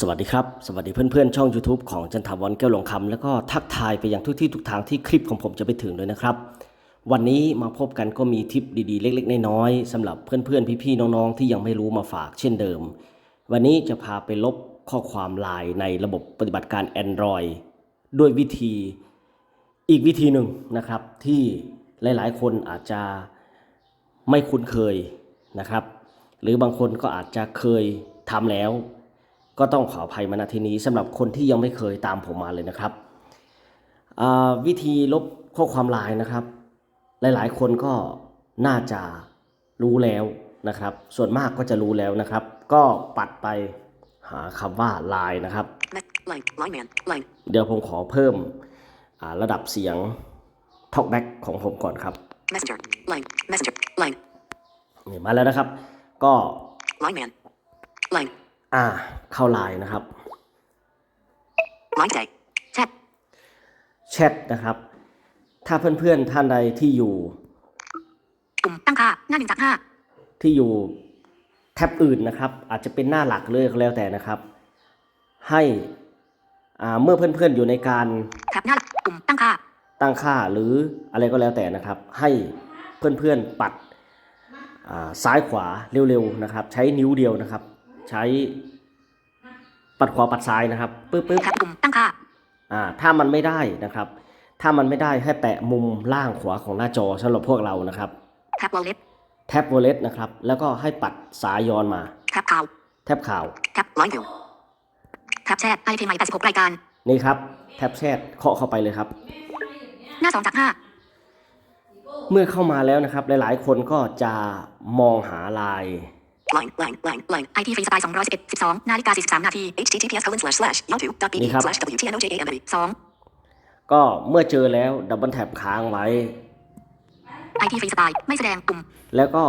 สวัสดีครับ สวัสดีเพื่อนๆ ช่อง YouTube ของจันทาวันแก้วหลงคำแล้วก็ทักทายไปยังทุกที่ทุกทางที่คลิปของผมจะไปถึงเลยนะครับ วันนี้มาพบกันก็มีทิปดีๆ เล็กๆ น้อยๆสำหรับเพื่อนๆ พี่ๆ น้องๆ ที่ยังไม่รู้มาฝากเช่นเดิม วันนี้จะพาไปลบข้อความไลน์ในระบบปฏิบัติการ Android ด้วยวิธีอีกวิธีหนึ่งนะครับ ที่หลายๆ คนอาจจะไม่คุ้นเคยนะครับ หรือบางคนก็อาจจะเคยทำแล้ว ก็ต้องขออภัยมาณที่นี้สำหรับคนที่ยังไม่เคยตามผมมาเลยนะครับอ่าวิธีลบข้อความไลน์นะครับ หลายๆ คนก็น่าจะรู้แล้วนะครับ ส่วนมากก็จะรู้แล้วนะครับ ก็ปัดไปหาคำว่าไลน์นะครับ Met, line, line man, line, เดี๋ยวผมขอเพิ่มอ่าระดับเสียง Talkback ของผมก่อนครับ messenger, line, messenger, line, นี่มาแล้วนะครับ ก็ line man, line, อ่า เข้าไลน์นะครับ line today, chat, แชทนะครับ ถ้าเพื่อนๆท่านใดที่อยู่ปุ่มตั้งค่าหน้าหนึ่งจากห้าที่อยู่แท็บอื่นนะครับ อาจจะเป็นหน้าหลักเลยก็แล้วแต่นะครับ ให้อ่าเมื่อเพื่อนๆอยู่ในการแท็บหน้าหลักปุ่มตั้งค่าตั้งค่าหรืออะไรก็แล้วแต่นะครับ ให้เพื่อนๆปัดอ่าซ้ายขวาเร็วๆนะครับ ใช้นิ้วเดียวนะครับ ใช้ ปัดขวาปัดซ้ายนะครับปึ๊บปึ๊บแท็บปุ่มตั้งค่าอ่าถ้ามันไม่ได้นะครับ ถ้ามันไม่ได้ให้แตะมุมล่างขวาของหน้าจอสำหรับพวกเรานะครับแท็บ wallet แท็บ wallet นะครับ แล้วก็ให้ปัดซ้ายย้อนมาแท็บข่าวแท็บข่าวแท็บ line view แท็บแชทไอเทมใหม่86รายการนี่ครับ แท็บแชทเคาะเข้าไปเลยครับ หน้าสองจากห้าเมื่อเข้ามาแล้วนะครับ หลายๆ คนก็จะมองหาไลน์ line, line, line, line, IT free style 211 12นาฬิกา43นาที https colon slash slash youtube.be slash wtnojamb สองก็เมื่อเจอแล้วดับเบิลแท็บค้างไว้ IT free style ไม่แสดงปุ่ม แล้วก็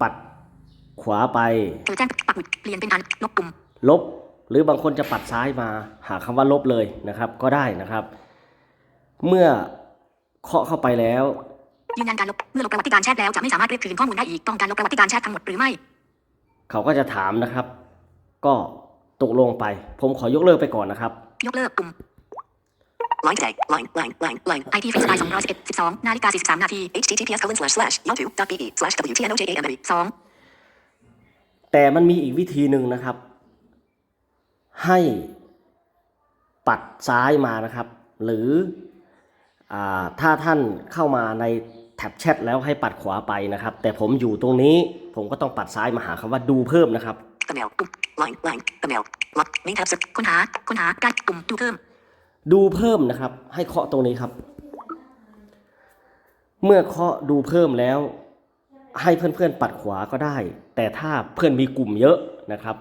ปัดขวาไปเจอแจ้งปักหมุดเปลี่ยนเป็นอันลบปุ่ม ลบ หรือบางคนจะปัดซ้ายมา หาคำว่าลบเลยนะครับ ก็ได้นะครับ เมื่อเคาะเข้าไปแล้วยืนยันการลบเมื่อลบประวัติการแชทแล้วจะไม่สามารถเรียกคืนข้อมูลได้อีกต้องการลบประวัติการแชททั้งหมดหรือไม่ เขาก็จะถามนะครับ ก็ตกลงไป ผมขอยกเลิกไปก่อนนะครับ ยกเลิกปุ่ม Line today, line, line, line, line, IT free style 211 12นาฬิกา43นาที https colon slash slash youtube.be slash wtnojamb สองแต่มันมีอีกวิธีหนึ่งนะครับ ให้ปัดซ้ายมานะครับ หรืออาถ้าท่านเข้ามาในแท็บแชทแล้วให้ปัดขวาไปนะครับ แต่ผมอยู่ตรงนี้ ผมก็ต้องปัดซ้ายมาหาคำว่าดูเพิ่มนะครับตะแมวปุ่ม line, line, ตะแมว lock main tab ค้นหาค้นหาใกล้ปุ่มดูเพิ่ม ดูเพิ่มนะครับ ให้เคาะตรงนี้ครับ เมื่อเคาะดูเพิ่มแล้ว ให้เพื่อนๆปัดขวาก็ได้ แต่ถ้าเพื่อนมีกลุ่มเยอะนะครับ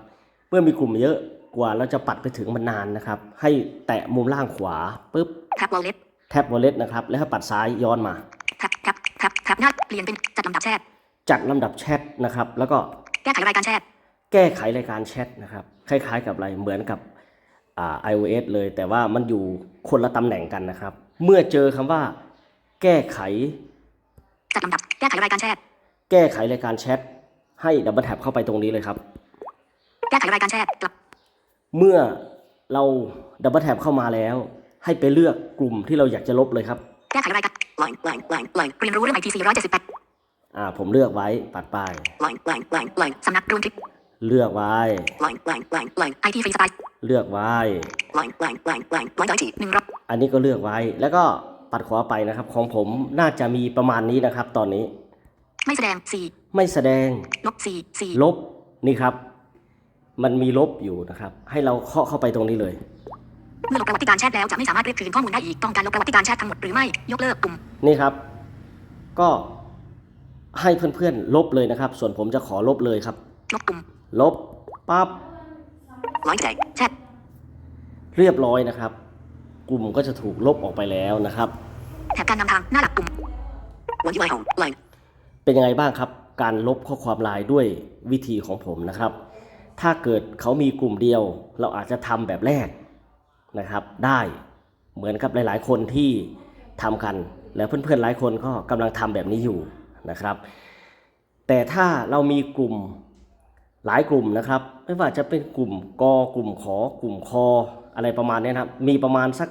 เมื่อมีกลุ่มเยอะกว่าเราจะปัดไปถึงมันนานนะครับ ให้แตะมุมล่างขวาปุ๊บ tab wallet แท็บ wallet นะครับ แล้วให้ปัดซ้ายย้อนมา tab tab tab tab หน้า เปลี่ยนเป็นจัดลำดับแชท จัดลำดับแชทนะครับ แล้วก็แก้ไขรายการแชท แก้ไขรายการแชทนะครับ คล้ายๆกับอะไร เหมือนกับอ่า iOS เลย แต่ว่ามันอยู่คนละตำแหน่งกันนะครับ เมื่อเจอคำว่า แก้ไข จัดลำดับ แก้ไขรายการแชท แก้ไขรายการแชท ให้ดับเบิลแท็บเข้าไปตรงนี้เลยครับ แก้ไขรายการแชทกลับ เมื่อเราดับเบิลแท็บเข้ามาแล้ว ให้ไปเลือกกลุ่มที่เราอยากจะลบเลยครับ แก้ไขรายการ line, line, line, line เรียนรู้เรื่อง IT 478อ่า ผมเลือกไว้ปัดป้าย line, line, line, line สำนักรวมคลิปเลือกไว้ line, line, line, line IT free style เลือกไว้ line, line, line, line line IT หนึ่งร้อยอันนี้ก็เลือกไว้ แล้วก็ปัดขวาไปนะครับ ของผมน่าจะมีประมาณนี้นะครับ ตอนนี้ ไม่แสดงไม่แสดง4ลบ4 4ลบ นี่ครับ มันมีลบอยู่นะครับ ให้เราเคาะเข้าไปตรงนี้เลย เมื่อลบประวัติการแชทแล้วจะไม่สามารถเรียกคืนข้อมูลได้อีกต้องการลบประวัติการแชททั้งหมดหรือไม่ยกเลิกปุ่มนี่ครับ ก็ให้เพื่อนๆลบเลยนะครับ ส่วนผมจะขอลบเลยครับ ลบปุ่มลบปั๊บ line today แชทเรียบร้อยนะครับ กลุ่มก็จะถูกลบออกไปแล้วนะครับแถบการนำทางหน้าหลักปุ่ม one UI home line เป็นยังไงบ้างครับ การลบข้อความไลน์ด้วยวิธีของผมนะครับ ถ้าเกิดเขามีกลุ่มเดียว เราอาจจะทำแบบแรก นะครับได้เหมือนกับหลาย ๆ คนที่ทำกัน แล้วเพื่อนๆหลายคนก็กำลังทำแบบนี้อยู่นะครับ แต่ถ้าเรามีกลุ่มหลายกลุ่มนะครับ ไม่ว่าจะเป็นกลุ่มกกลุ่มขอกลุ่มคออะไรประมาณเนี้ยนะครับ มีประมาณสัก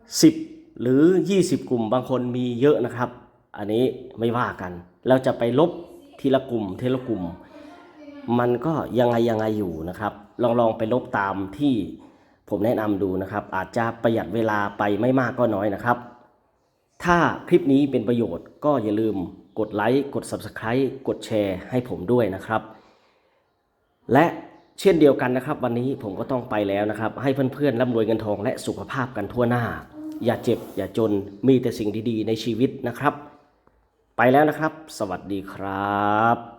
10 หรือ 20 กลุ่มบางคนมีเยอะนะครับ อันนี้ไม่ว่ากัน เราจะไปลบทีละกลุ่มทีละกลุ่ม มันก็ยังไงยังไงอยู่นะครับ ลองลองไปลบตามที่ ผมแนะนำดูนะครับ อาจจะประหยัดเวลาไปไม่มากก็น้อยนะครับ ถ้าคลิปนี้เป็นประโยชน์ก็อย่าลืมกดไลค์กด Subscribe กดแชร์ให้ผมด้วยนะครับ และเช่นเดียวกันนะครับ วันนี้ผมก็ต้องไปแล้วนะครับ ให้เพื่อนๆร่ำรวยเงินทองและสุขภาพกันทั่วหน้า อย่าเจ็บ อย่าจนมีแต่สิ่งดีๆในชีวิตนะครับ ไปแล้วนะครับ สวัสดีครับ